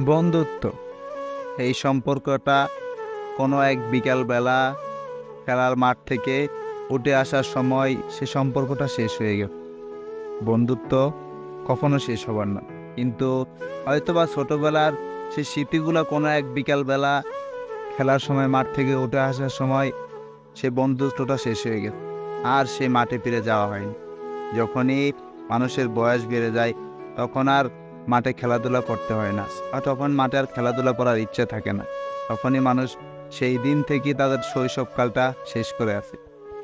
বন্ধুত্ব। এই সম্পর্কটা কোনো এক বিকালবেলা খেলার মাঠ থেকে উঠে আসার সময় সে সম্পর্কটা শেষ হয়ে গেল। বন্ধুত্ব কখনো শেষ হবার না। কিন্তু হয়তোবা ছোটোবেলার সেই স্মৃতিগুলো কোনো এক বিকালবেলা খেলার সময়, মাঠ থেকে উঠে আসার সময় সে বন্ধুত্বটা শেষ হয়ে গেল। আর সে মাঠে ফিরে যাওয়া হয়নি। যখনই মানুষের বয়স বেড়ে যায়, তখন আর মাঠে খেলাধুলা করতে হয় না। আর তখন মাঠে আর খেলাধুলা করার ইচ্ছে থাকে না। তখনই মানুষ সেই দিন থেকেই তাদের শৈশবকালটা শেষ করে আসে।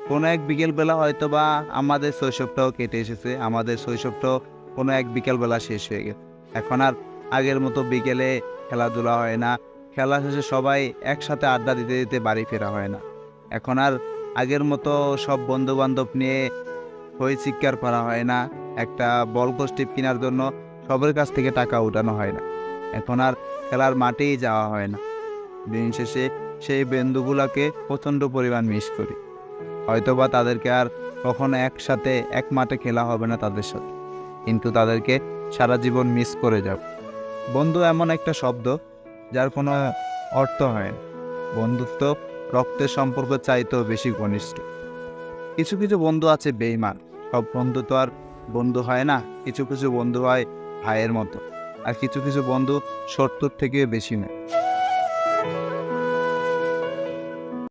কোনো এক বিকেলবেলা হয়তো বা আমাদের শৈশবটাও কেটে এসেছে। আমাদের শৈশবটাও কোনো এক বিকেলবেলা শেষ হয়ে গেছে। এখন আর আগের মতো বিকেলে খেলাধুলা হয় না। খেলা শেষে সবাই একসাথে আড্ডা দিতে দিতে বাড়ি ফেরা হয় না। এখন আর আগের মতো সব বন্ধু বান্ধব নিয়ে হই চিৎকার করা হয় না। একটা বল স্টিপ কেনার জন্য সবার কাছ থেকে টাকা উঠানো হয় না। এখন আর খেলার মাঠেই যাওয়া হয় না। দিন শেষে সেই বন্ধুগুলোকে প্রচণ্ড পরিমাণ মিস করি। হয়তোবা তাদেরকে আর কখনো একসাথে, এক মাঠে খেলা হবে না তাদের সাথে। কিন্তু তাদেরকে সারা জীবন মিস করে যাব। বন্ধু এমন একটা শব্দ যার কোনো অর্থ হয় না। বন্ধুত্ব রক্তের সম্পর্ক চাইতেও বেশি ঘনিষ্ঠ। কিছু কিছু বন্ধু আছে বেইমান সব বন্ধু তো আর বন্ধু হয় না। কিছু কিছু বন্ধু হয় ভাইয়ের মতো। আর কিছু কিছু বন্ধু সত্তর থেকে বেশি নেয়।